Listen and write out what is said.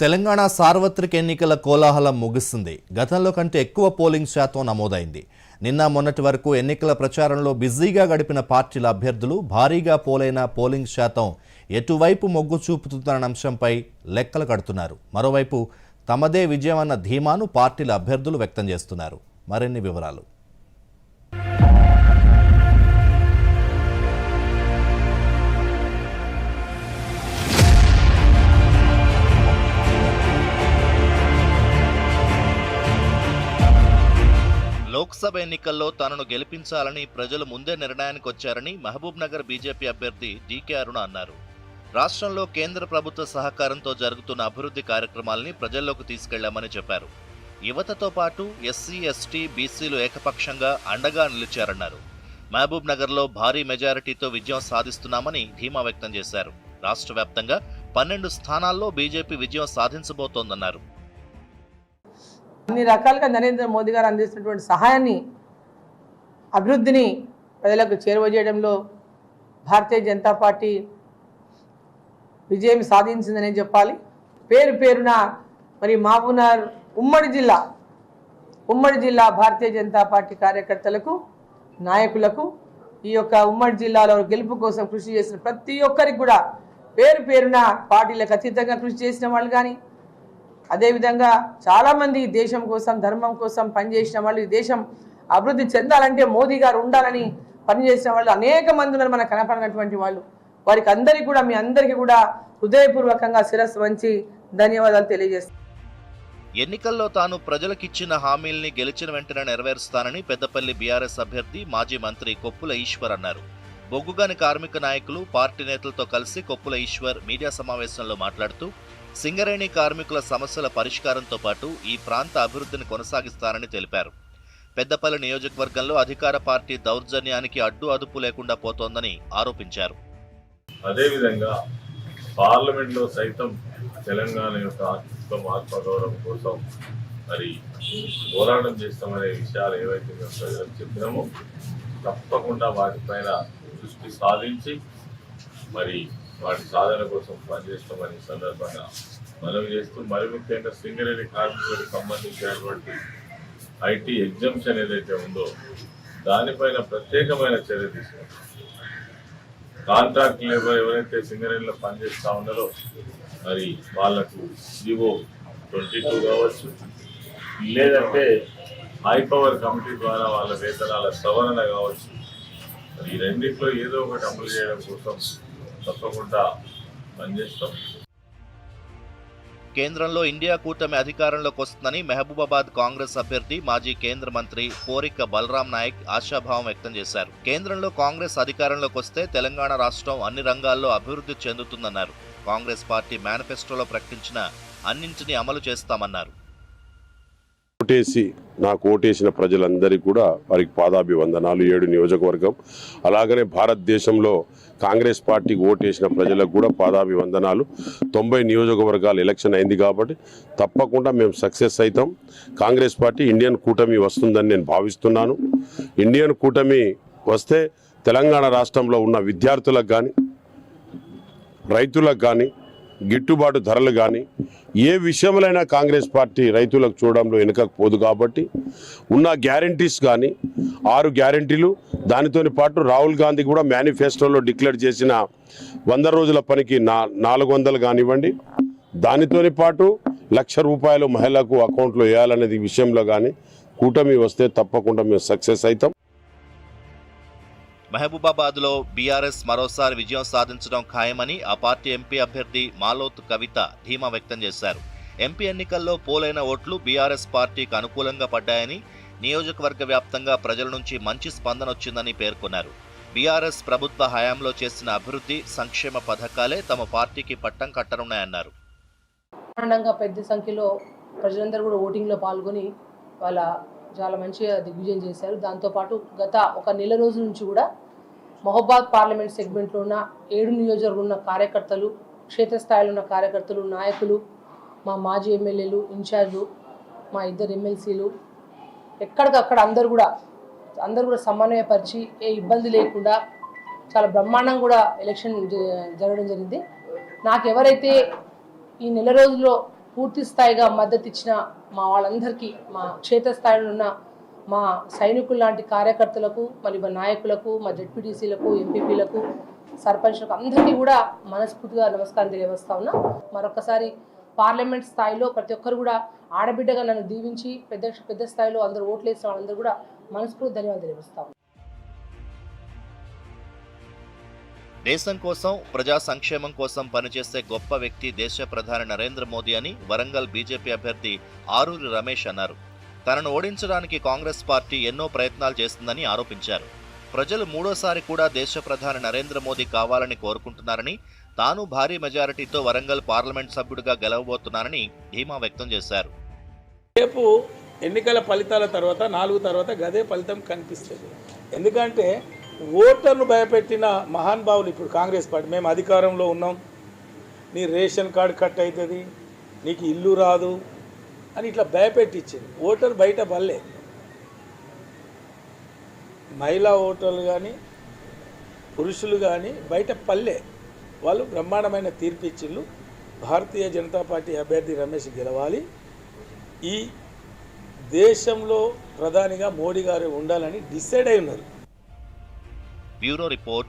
తెలంగాణ సార్వత్రిక ఎన్నికల కోలాహలం ముగిసింది గతంలో కంటే ఎక్కువ పోలింగ్ శాతం నమోదైంది. నిన్న మొన్నటి వరకు ఎన్నికల ప్రచారంలో బిజీగా గడిపిన పార్టీల అభ్యర్థులు భారీగా పోలైన పోలింగ్ శాతం ఎటువైపు మొగ్గు చూపుతుందన్న అంశంపై లెక్కలు కడుతున్నారు. మరోవైపు తమదే విజయం అన్న ధీమాను పార్టీల అభ్యర్థులు వ్యక్తం చేస్తున్నారు. మరిన్ని వివరాలు. లోక్సభ ఎన్నికల్లో తనను గెలిపించాలని ప్రజలు ముందే నిర్ణయానికి వచ్చారని మహబూబ్ నగర్ బీజేపీ అభ్యర్థి డీకే అరుణ అన్నారు. రాష్ట్రంలో కేంద్ర ప్రభుత్వ సహకారంతో జరుగుతున్న అభివృద్ధి కార్యక్రమాల్ని ప్రజల్లోకి తీసుకెళ్ళామని చెప్పారు. యువతతో పాటు ఎస్సీ ఎస్టీ బీసీలు ఏకపక్షంగా అండగా నిలిచారన్నారు. మహబూబ్ నగర్లో భారీ మెజారిటీతో విజయం సాధిస్తున్నామని ధీమా వ్యక్తం చేశారు. రాష్ట్ర వ్యాప్తంగా పన్నెండు స్థానాల్లో బీజేపీ విజయం సాధించబోతోందన్నారు. అన్ని రకాలుగా నరేంద్ర మోదీ గారు అందిస్తున్నటువంటి సహాయాన్ని అభివృద్ధిని ప్రజలకు చేరువజేయడంలో భారతీయ జనతా పార్టీ విజయం సాధించిందనే చెప్పాలి. పేరు పేరున మరి మహబూబ్నగర్ ఉమ్మడి జిల్లా ఉమ్మడి జిల్లా భారతీయ జనతా పార్టీ కార్యకర్తలకు నాయకులకు ఈ యొక్క ఉమ్మడి జిల్లాలో గెలుపు కోసం కృషి చేసిన ప్రతి ఒక్కరికి కూడా పేరు పేరున పార్టీలకు అతీతంగా కృషి చేసిన వాళ్ళు కానీ అదేవిధంగా చాలామంది ఈ దేశం కోసం ధర్మం కోసం పనిచేసిన వాళ్ళు ఈ దేశం అభివృద్ధి చెందాలంటే మోదీ గారు ఉండాలని పనిచేసిన వాళ్ళు అనేక మంది ఉన్నారు మనకు కనపడినటువంటి వాళ్ళు. వారికి అందరికీ కూడా మీ అందరికీ కూడా హృదయపూర్వకంగా శిరస్సు వంచి ధన్యవాదాలు తెలియజేస్తాను ఎన్నికల్లో తాను ప్రజలకిచ్చిన హామీల్ని గెలిచిన వెంటనే నెరవేరుస్తానని పెద్దపల్లి బీఆర్ఎస్ అభ్యర్థి మాజీ మంత్రి కొప్పుల ఈశ్వర్ అన్నారు. బొగ్గుగాని కార్మిక నాయకులు పార్టీ నేతలతో కలిసి కొప్పుల ఈశ్వర్ మీడియా సమావేశంలో మాట్లాడుతూ సింగరేణి కార్మికుల సమస్యల పరిష్కారంతో పాటు ఈ ప్రాంత అభివృద్ధిని కొనసాగిస్తారని తెలిపారు. పెద్దపల్లి నియోజకవర్గంలో అధికార పార్టీ దౌర్జన్యానికి అడ్డు అదుపు లేకుండా పోతోందని ఆరోపించారు. అదేవిధంగా పార్లమెంట్లో సైతం తెలంగాణ యొక్క ఆత్మ ఆత్మగౌరవం కోసం మరి పోరాటం చేస్తామనే విషయాలు ఏవైతే మేము ప్రజలకు చెప్పినామో తప్పకుండా వాటిపైన దృష్టి సాధించి మరి వాటి సాధన కోసం పనిచేస్తామని ఈ సందర్భంగా మనం చేస్తూ మరి ముఖ్యంగా సింగరేణి కార్మికులకు సంబంధించినటువంటి ఐటీ ఎగ్జామ్షన్ ఏదైతే ఉందో దానిపైన ప్రత్యేకమైన చర్య తీసుకుంటాం. కాంట్రాక్ట్ లేబర్ ఎవరైతే సింగరేణిలో పనిచేస్తూ ఉన్నారో మరి వాళ్ళకు జీవో ట్వంటీ టూ కావచ్చు. లేదంటే హై పవర్ కమిటీ ద్వారా వాళ్ళ వేతనాల సవరణ కావచ్చు. మరి ఈ రెండిట్లో ఏదో ఒకటి అమలు చేయడం కోసం తప్పకుండా పనిచేస్తాం. కేంద్రంలో ఇండియా కూటమి అధికారంలోకి వస్తుందని మహబూబాబాద్ కాంగ్రెస్ అభ్యర్థి మాజీ కేంద్ర మంత్రి కోరిక బలరాం నాయక్ ఆశాభావం వ్యక్తం చేశారు. కేంద్రంలో కాంగ్రెస్ అధికారంలోకి వస్తే తెలంగాణ రాష్ట్రం అన్ని రంగాల్లో అభివృద్ధి చెందుతుందన్నారు. కాంగ్రెస్ పార్టీ మేనిఫెస్టోలో ప్రకటించిన అన్నింటినీ అమలు చేస్తామన్నారు. ఓటేసి నాకు ఓటేసిన ప్రజలందరికీ కూడా వారికి పాదాభివందనాలు. ఏడు నియోజకవర్గం. అలాగనే భారతదేశంలో కాంగ్రెస్ పార్టీకి ఓటేసిన ప్రజలకు కూడా పాదాభివందనాలు. తొంభై నియోజకవర్గాలు ఎలక్షన్ అయింది కాబట్టి తప్పకుండా మేము సక్సెస్ అవుతాం కాంగ్రెస్ పార్టీ ఇండియన్ కూటమి వస్తుందని నేను భావిస్తున్నాను. ఇండియన్ కూటమి వస్తే తెలంగాణ రాష్ట్రంలో ఉన్న విద్యార్థులకు కానీ రైతులకు కానీ గిట్టుబాటు ధరలు కానీ ఏ విషయంలోనైనా కాంగ్రెస్ పార్టీ రైతులకు చూడడంలో వెనుకపోదు కాబట్టి ఉన్న గ్యారంటీస్ కానీ ఆరు గ్యారంటీలు దానితోని పాటు రాహుల్ గాంధీ కూడా మేనిఫెస్టోలో డిక్లేర్ చేసిన వంద రోజుల పనికి నా నాలుగు వందలు కానివ్వండి దానితోని పాటు లక్ష రూపాయలు మహిళలకు అకౌంట్లో వేయాలనేది విషయంలో కానీ కూటమి వస్తే తప్పకుండా మేము సక్సెస్ అవుతాం మహబూబాబాద్లో బీఆర్ఎస్ మరోసారి విజయం సాధించడం ఖాయమని ఆ పార్టీ ఎంపీ అభ్యర్థి మాలోత్ కవిత ధీమా వ్యక్తం చేశారు. ఎంపీ ఎన్నికల్లో పోలైన ఓట్లు బీఆర్ఎస్ పార్టీకి అనుకూలంగా పడ్డాయని నియోజకవర్గ వ్యాప్తంగా ప్రజల నుంచి మంచి స్పందన వచ్చిందని పేర్కొన్నారు. బీఆర్ఎస్ ప్రభుత్వ హయాంలో చేసిన అభివృద్ధి సంక్షేమ పథకాలే తమ పార్టీకి పట్టం కట్టనున్నాయన్నారు. పెద్ద సంఖ్యలో ప్రజలందరూ కూడా ఓటింగ్లో పాల్గొని వాళ్ళ చాలా మంచిగా దిగ్విజయం చేశారు. దాంతోపాటు గత ఒక నెల రోజుల నుంచి కూడా మహబాద్ పార్లమెంట్ సెగ్మెంట్లో ఉన్న ఏడు నియోజకవర్గం ఉన్న కార్యకర్తలు క్షేత్రస్థాయిలో ఉన్న కార్యకర్తలు నాయకులు మా మాజీ ఎమ్మెల్యేలు ఇన్ఛార్జు మా ఇద్దరు ఎమ్మెల్సీలు ఎక్కడికక్కడ అందరు కూడా అందరూ కూడా సమన్వయపరిచి ఏ ఇబ్బంది లేకుండా చాలా బ్రహ్మాండంగా కూడా ఎలక్షన్ జ- జరగడం జరిగింది. నాకు ఎవరైతే ఈ నెల రోజుల్లో పూర్తి స్థాయిగా మద్దతు ఇచ్చిన మా వాళ్ళందరికీ మా క్షేత్రస్థాయిలో ఉన్న మా సైనికులు లాంటి కార్యకర్తలకు మరి మా నాయకులకు మా జడ్పీటీసీలకు ఎంపీపీలకు సర్పంచ్లకు అందరికీ కూడా మనస్ఫూర్తిగా నమస్కారం తెలియవస్తా ఉన్నా. మరొకసారి పార్లమెంట్ స్థాయిలో ప్రతి ఒక్కరు కూడా ఆడబిడ్డగా నన్ను దీవించి పెద్ద పెద్ద స్థాయిలో అందరూ ఓట్లు వేసిన వాళ్ళందరూ కూడా మనస్ఫూర్తి ధన్యవాదాలు తెలియవస్తా దేశం కోసం ప్రజా సంక్షేమం కోసం పనిచేసే గొప్ప వ్యక్తి దేశ ప్రధాని నరేంద్ర మోదీ అని వరంగల్ బీజేపీ అభ్యర్థి ఆరూరి రమేష్ అన్నారు. తనను ఓడించడానికి కాంగ్రెస్ పార్టీ ఎన్నో ప్రయత్నాలు చేస్తుందని ఆరోపించారు. ప్రజలు మూడోసారి కూడా దేశ ప్రధాని నరేంద్ర మోదీ కావాలని కోరుకుంటున్నారని తాను భారీ మెజారిటీతో వరంగల్ పార్లమెంట్ సభ్యుడిగా గెలవబోతున్నానని ధీమా వ్యక్తం చేశారు. రేపు ఎన్నికల ఫలితాల తర్వాత నాలుగు తర్వాత గదే ఫలితం కనిపిస్తుంది. ఎందుకంటే ఓటర్ను భయపెట్టిన మహానుభావులు ఇప్పుడు కాంగ్రెస్ పార్టీ. మేము అధికారంలో ఉన్నాం. నీ రేషన్ కార్డు కట్ అవుతుంది నీకు ఇల్లు రాదు అని ఇట్లా భయపెట్టించింది. ఓటర్ బయట పల్లె మహిళా ఓటర్లు కానీ పురుషులు కానీ బయట పల్లె వాళ్ళు బ్రహ్మాండమైన తీర్పు ఇచ్చిళ్ళు భారతీయ జనతా పార్టీ అభ్యర్థి రమేష్ గెలవాలి. ఈ దేశంలో ప్రధానిగా మోడీ గారు ఉండాలని డిసైడ్ అయి ఉన్నారు. bureau report.